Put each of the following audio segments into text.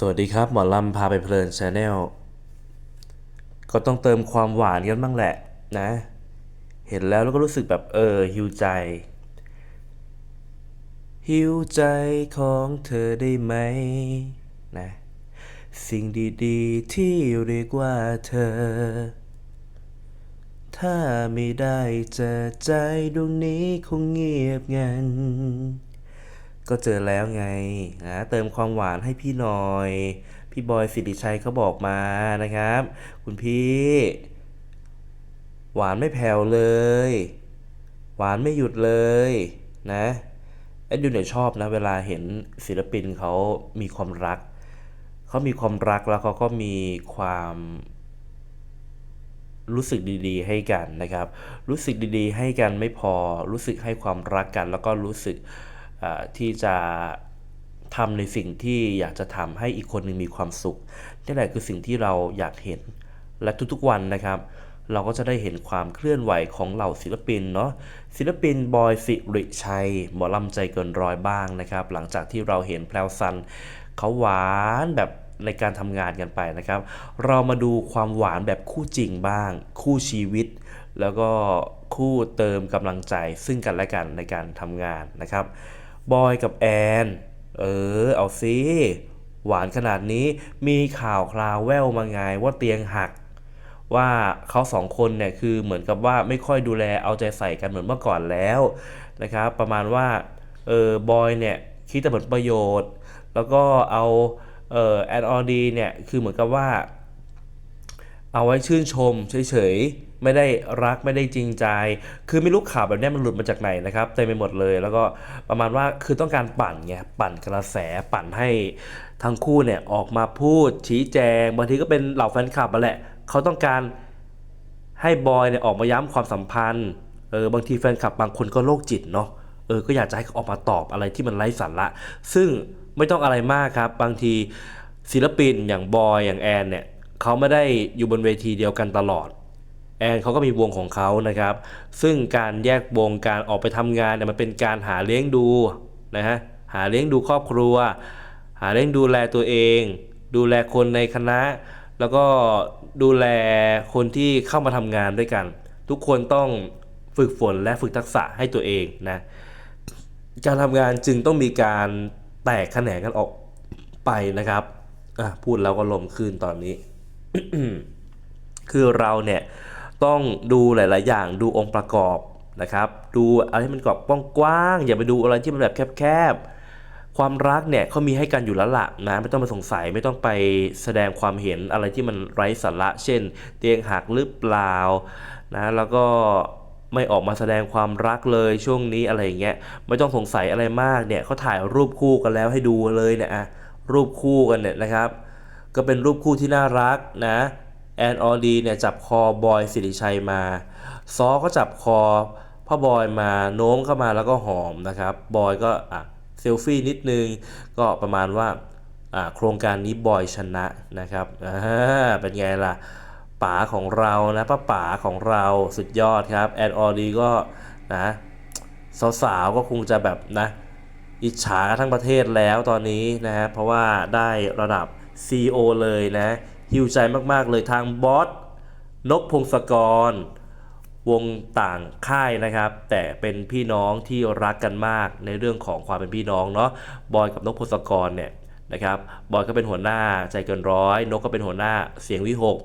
สวัสดีครับ หมอลำพาไปเพลินชาแนลก็ต้องเติมความหวานกันบ้างแหละนะ เห็นแล้วแล้วก็รู้สึกแบบเออหิวใจ หิวใจของเธอได้ไหมนะ สิ่งดีๆที่เรียกว่าเธอ ถ้าไม่ได้เจอใจดวงนี้คงเงียบงัน ก็เจอแล้วไงนะเติมความหวานให้พี่หน่อย พี่บอยสิริชัยเขาบอกมานะครับ คุณพี่ หวานไม่แผ่วเลย หวานไม่หยุดเลยนะแอดดูเนี่ยชอบนะเวลาเห็นศิลปินเขามีความรัก เขามีความรักแล้วเขาก็มีความรู้สึกดีๆ ให้กันนะครับ รู้สึกดีๆ ให้กันไม่พอ รู้สึกให้ความรักกัน แล้วก็รู้สึก ที่จะทำในสิ่งที่อยากจะทำให้อีกคนหนึ่งมีความสุขนี่แหละคือสิ่งที่เราอยากเห็น และทุกๆวันนะครับ เราก็จะได้เห็นความเคลื่อนไหวของเหล่าศิลปินเนาะศิลปินบอยสิริชัยหมอลำใจเกินร้อยบ้างนะครับ หลังจากที่เราเห็นแพลวซันเขาหวานแบบในการทำงานกันไปนะครับ เรามาดูความหวานแบบคู่จริงบ้าง คู่ชีวิต แล้วก็คู่เติมกำลังใจซึ่งกันและกันในการทำงานนะครับ บอยกับแอน เออ เอาซิหวานขนาดนี้มีข่าวคราวแววมาไงว่าเตียงหัก ว่าเขาสองคนเนี่ยคือเหมือนกับว่าไม่ค่อยดูแลเอาใจใส่กันเหมือนเมื่อก่อนแล้วนะครับประมาณว่าเออบอยเนี่ยคิดแต่ผลประโยชน์ แล้วก็เอาเออแอนออดีเนี่ยคือเหมือนกับว่า เอาไว้ชื่นชมเฉยๆ ไม่ได้รักไม่ได้จริงใจ คือไม่รู้ข่าวแบบนี้มันหลุดมาจากไหนนะครับเต็มไปหมดเลย แล้วก็ประมาณว่าคือต้องการปั่นไงปั่นกระแสปั่นให้ทั้งคู่เนี่ยออกมาพูดชี้แจงบางทีก็เป็นเหล่าแฟนคลับมาแหละเขาต้องการให้บอยเนี่ยออกมาย้ำความสัมพันธ์เออบางทีแฟนคลับบางคนก็โรคจิตเนาะเออก็อยากจะให้เขาออกมาตอบอะไรที่มันไร้สาระซึ่งไม่ต้องอะไรมากครับ บางทีศิลปินอย่างบอยอย่างแอนเนี่ยเขาไม่ได้อยู่บนเวทีเดียวกันตลอด แอนเขาก็มีวงของเขานะครับ ซึ่งการแยกวงการออกไปทำงานเนี่ยมันเป็นการหาเลี้ยงดูนะฮะหาเลี้ยงดูครอบครัว หาเลี้ยงดูแลตัวเอง ดูแลคนในคณะ แล้วก็ดูแลคนที่เข้ามาทำงานด้วยกัน ทุกคนต้องฝึกฝนและฝึกทักษะให้ตัวเองนะการทำงานจึงต้องมีการแตกแขนงกันออกไปนะครับพูดแล้วก็ลมขึ้นตอนนี้ คือเราเนี่ย ต้องดูหลาย ๆ อย่างดูองค์ประกอบนะครับ ดูอะไรที่มันกรอบกว้างๆอย่าไปดูอะไรที่มันแบบแคบๆความรักเนี่ยเขามีให้กันอยู่แล้วละนะไม่ต้องมาสงสัยไม่ต้องไปแสดงความเห็นอะไรที่มันไร้สาระ เช่น เตียงหักหรือเปล่านะแล้วก็ไม่ออกมาแสดงความรักเลยช่วงนี้อะไรอย่างเงี้ยไม่ต้องสงสัยอะไรมากเนี่ยเขาถ่ายรูปคู่กันแล้วให้ดูเลยเนี่ยอะรูปคู่กันเนี่ยนะครับ ก็เป็นรูปคู่ที่น่ารักนะ แอนออดีเนี่ยจับคอบอยสิริชัยมาซอก็จับคอพ่อบอยมาโน้มเข้ามาแล้วก็หอมนะครับ บอยก็อะเซลฟี่นิดนึง ก็ประมาณว่าอะโครงการนี้บอยชนะนะครับอ่าเป็นไงล่ะป๋าของเรานะป้าป๋าของเราสุดยอดครับแอนออดีก็นะสาวๆก็คงจะแบบนะอิจฉาทั้งประเทศแล้วตอนนี้นะฮะเพราะว่าได้ระดับ CEO เลยนะ หิวใจมากๆ เลยทางบอสนกพงศกร วงต่างค่ายนะครับ แต่เป็นพี่น้องที่รักกันมากในเรื่องของความเป็นพี่น้องเนาะบอยกับนกพงศกรเนี่ยนะครับบอยก็เป็นหัวหน้าใจเกินร้อย นกก็เป็นหัวหน้าเสียงวิหก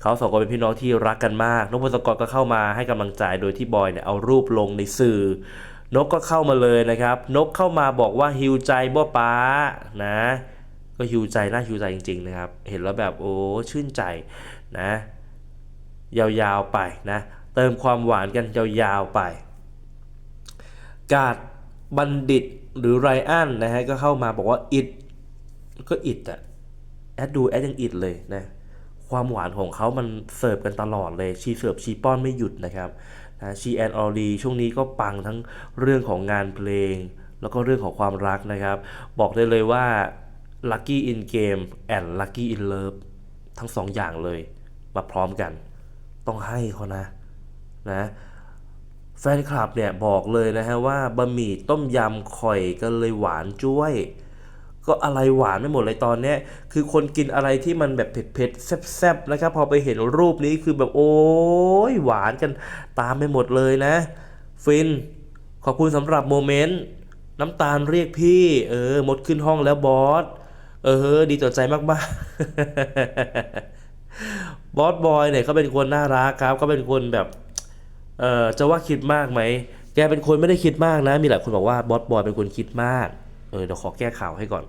เขาสองคนเป็นพี่น้องที่รักกันมาก นกพงศกรก็เข้ามาให้กำลังใจโดยที่บอยเนี่ยเอารูปลงในสื่อนกก็เข้ามาเลยนะครับ นกเข้ามาบอกว่าฮิวใจบ่ป้านะ ก็ฮิวใจน่าฮิวใจจริงๆนะครับ เห็นแล้วแบบโอ้ชื่นใจนะยาวๆไปนะเติมความหวานกันยาวๆไป กาดบัณฑิตหรือไรอันนะฮะก็เข้ามาบอกว่าอิดก็อิดอะแอดดูแอดยังอิดเลยนะความหวานของเขามันเสิร์ฟกันตลอดเลย ชีเสิร์ฟชีป้อนไม่หยุดนะครับนะชีแอนออลีช่วงนี้ก็ปังทั้งเรื่องของงานเพลง แล้วก็เรื่องของความรักนะครับ บอกได้เลยว่า Lucky in Game and Lucky in Love ทั้งสองอย่างเลยมาพร้อมกัน ต้องให้เขานะนะแฟนคลับเนี่ยบอกเลยนะฮะว่าบะหมี่ต้มยำข่อยกันเลยหวานจ้วย ก็อะไรหวานไม่หมดเลยตอนเนี้ยคือคนกินอะไรที่มันแบบเผ็ดๆแซ่บๆนะครับพอไปเห็นรูปนี้คือแบบโอ้ยหวานกันตามไปหมดเลยนะ ฟิน ขอบคุณสำหรับโมเมนต์น้ำตาลเรียกพี่ เออหมดขึ้นห้องแล้วบอส เออ ดีต่อใจมากๆ บอสบอยเนี่ยเขาเป็นคนน่ารักครับเขาเป็นคนแบบเออจะว่าคิดมากไหม แกเป็นคนไม่ได้คิดมากนะ มีหลายคนบอกว่าบอสบอยเป็นคนคิดมาก เออเดี๋ยวขอแก้ข่าวให้ก่อน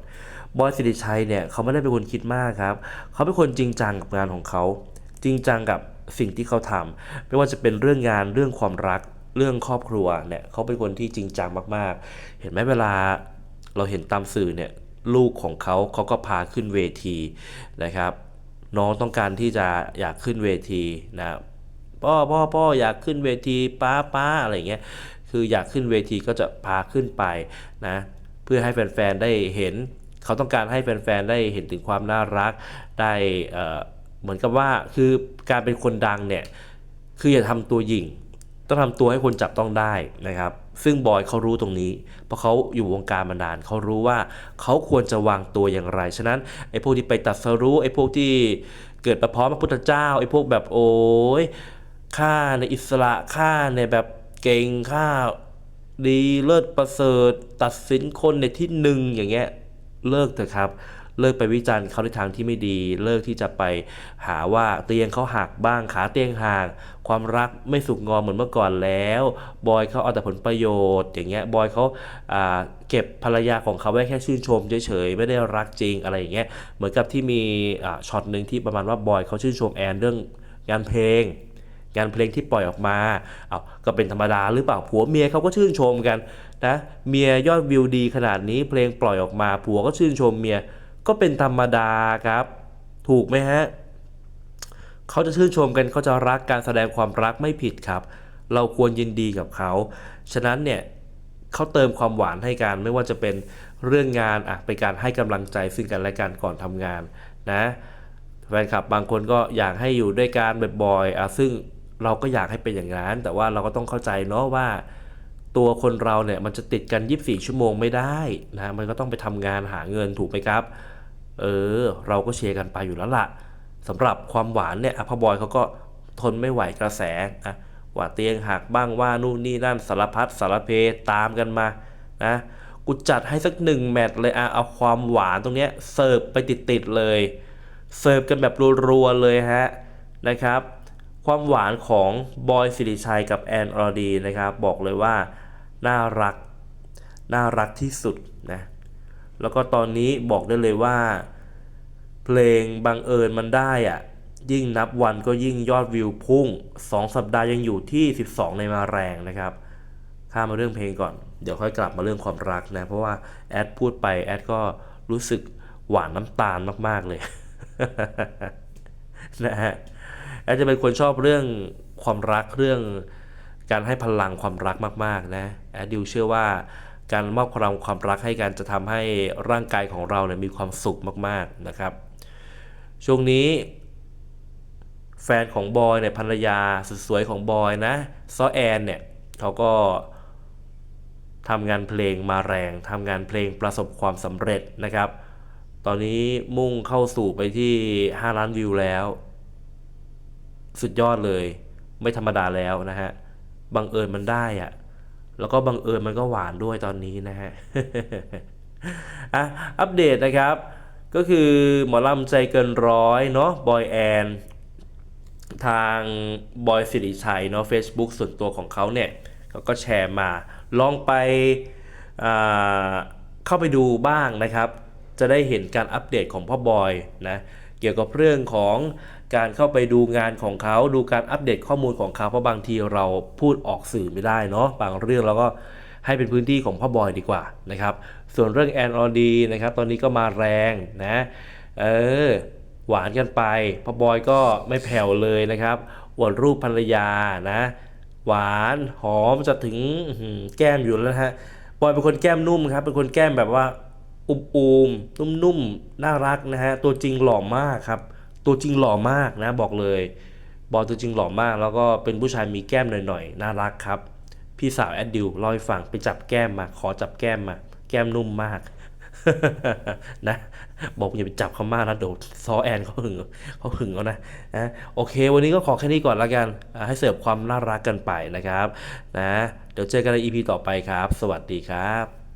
บอยสิริชัยเนี่ยเขาไม่ได้เป็นคนคิดมากครับ เขาเป็นคนจริงจังกับงานของเขา จริงจังกับสิ่งที่เขาทำไม่ว่าจะเป็นเรื่องงานเรื่องความรักเรื่องครอบครัวเนี่ยเขาเป็นคนที่จริงจังมากๆ เห็นไหมเวลาเราเห็นตามสื่อเนี่ย ลูกของเขาเขาก็พาขึ้นเวทีนะครับ น้องต้องการที่จะอยากขึ้นเวทีนะพ่อพ่อพ่ออยากขึ้นเวทีป้าป้าอะไรเงี้ยคืออยากขึ้นเวทีก็จะพาขึ้นไปนะเพื่อให้แฟนๆได้เห็น เขาต้องการให้แฟนๆได้เห็นถึงความน่ารักได้เหมือนกับว่าคือการเป็นคนดังเนี่ยคืออย่าทำตัวหยิ่ง ต้องทำตัวให้คนจับต้องได้นะครับ ซึ่งบอยเขารู้ตรงนี้ เพราะเขาอยู่วงการมานานเขารู้ว่าเขาควรจะวางตัวอย่างไร ฉะนั้นไอ้พวกที่ไปตัดสรู้ไอ้พวกที่เกิดมาพร้อมพระพุทธเจ้าไอ้พวกแบบโอ้ยข้าในอิสระข้าในแบบเก่งข้าดีเลิศประเสริฐ ตัดสินคนในที่หนึ่งอย่างเงี้ยเลิกเถอะครับ เลิกไปวิจารณ์เขาในทางที่ไม่ดี เลิกที่จะไปหาว่าเตียงเขาหักบ้างขาเตียงหักความรักไม่สุขงอมเหมือนเมื่อก่อนแล้ว บอยเขาเอาแต่ผลประโยชน์ อย่างเงี้ยบอยเขาเก็บภรรยาของเขาไว้แค่ชื่นชมเฉยๆไม่ได้รักจริงอะไรอย่างเงี้ยเหมือนกับที่มีช็อตหนึ่งที่ประมาณว่าบอยเขาชื่นชมแอนเรื่องงานเพลงงานเพลงที่ปล่อยออกมา เอาก็เป็นธรรมดาหรือเปล่า ผัวเมียเขาก็ชื่นชมกันนะ เมียยอดวิวดีขนาดนี้เพลงปล่อยออกมา ผัวก็ชื่นชมเมีย ก็เป็นธรรมดาครับ ถูกไหมฮะเขาจะชื่นชมกันเขาจะรักการแสดงความรักไม่ผิดครับ เราควรยินดีกับเขา ฉะนั้นเนี่ยเขาเติมความหวานให้กันไม่ว่าจะเป็นเรื่องงานอะเป็นการให้กำลังใจซึ่งกันและกันก่อนทำงานนะแฟนคลับบางคนก็อยากให้อยู่ด้วยกันบ่อยๆอะซึ่งเราก็อยากให้เป็นอย่างนั้น แต่ว่าเราก็ต้องเข้าใจเนาะว่า ตัวคนเราเนี่ยมันจะติดกัน 24 ชั่วโมงไม่ได้นะมันก็ต้องไปทำงานหาเงินถูกไหมครับ เออ เราก็เชียร์กันไปอยู่แล้วล่ะสำหรับความหวานเนี่ยอะพ่อบอยเขาก็ทนไม่ไหวกระแสอะว่าเตียงหักบ้างว่านู่นนี่นั่นสารพัดสารเพตามกันมานะกูจัดให้สักหนึ่งแมตช์เลยอะเอาความหวานตรงเนี้ยเสิร์ฟไปติดๆเลยเสิร์ฟกันแบบรัวๆเลยฮะนะครับ ความหวานของบอยสิริชัยกับแอนอรดีนะครับ บอกเลยว่าน่ารัก น่ารักที่สุดนะ แล้วก็ตอนนี้บอกได้เลยว่า เพลงบังเอิญมันได้อะยิ่งนับวันก็ยิ่งยอดวิวพุ่ง 2 สัปดาห์ยังอยู่ที่ 12 ในมาแรงนะครับ ข้ามมาเรื่องเพลงก่อน เดี๋ยวค่อยกลับมาเรื่องความรักนะ เพราะว่าแอดพูดไปแอดก็รู้สึกหวานน้ำตาลมาก ๆ เลยนะฮะแอดจะเป็นคนชอบเรื่องความรักเรื่องการให้พลังความรักมาก ๆ นะ แอดดิวเชื่อว่า การมอบพลังความรักให้กันจะทำให้ร่างกายของเราเนี่ยมีความสุขมากๆนะครับ ช่วงนี้ แฟนของบอยเนี่ยภรรยาสุดสวยของบอยนะซอแอนเนี่ยเขาก็ทำงานเพลงมาแรงทำงานเพลงประสบความสำเร็จนะครับ ตอนนี้มุ่งเข้าสู่ไปที่ 5 ล้านวิวแล้ว สุดยอดเลย ไม่ธรรมดาแล้วนะฮะ บังเอิญมันได้อะ แล้วก็บังเอิญมันก็หวานด้วยตอนนี้นะฮะอะอัปเดตนะครับ ก็คือหมอลำใจเกินร้อยเนาะบอยแอนทางบอยสิริชัยเนาะ Facebook ส่วนตัวของเขาเนี่ยเขาก็แชร์มา ลองไปเข้าไปดูบ้างนะครับ จะได้เห็นการอัปเดตของพ่อบอยนะ เกี่ยวกับเรื่องของการเข้าไปดูงานของเขาดูการอัปเดตข้อมูลของเขาเพราะบางทีเราพูดออกสื่อไม่ได้เนาะบางเรื่องเราก็ให้เป็นพื้นที่ของพ่อบอยดีกว่านะครับ ส่วนเรื่องแอนออดีนะครับ ตอนนี้ก็มาแรงนะ เออ หวานกันไป พ่อบอยก็ไม่แผ่วเลยนะครับอวดรูปภรรยานะ หวานหอมจะถึงแก้มอยู่แล้วฮะบอยเป็นคนแก้มนุ่มครับ เป็นคนแก้มแบบว่า อุบอูมๆนุ่มๆน่ารักนะฮะตัวจริงหล่อมากครับ ตัวจริงหล่อมากนะบอกเลยบอยตัวจริงหล่อมาก แล้วก็เป็นผู้ชายมีแก้มหน่อยๆน่ารักครับพี่สาวแอดดิวเล่าให้ฟังไปจับแก้มมา ขอจับแก้มมา แก้มนุ่มมากนะบอกอย่าไปจับเขามากนะเดี๋ยวซอแอนเขาหึงเขาหึงเขานะนะโอเค วันนี้ก็ขอแค่นี้ก่อนละกันให้เสิร์ฟความน่ารักกันไปนะครับนะเดี๋ยวเจอกันใน EP ต่อไปครับ สวัสดีครับ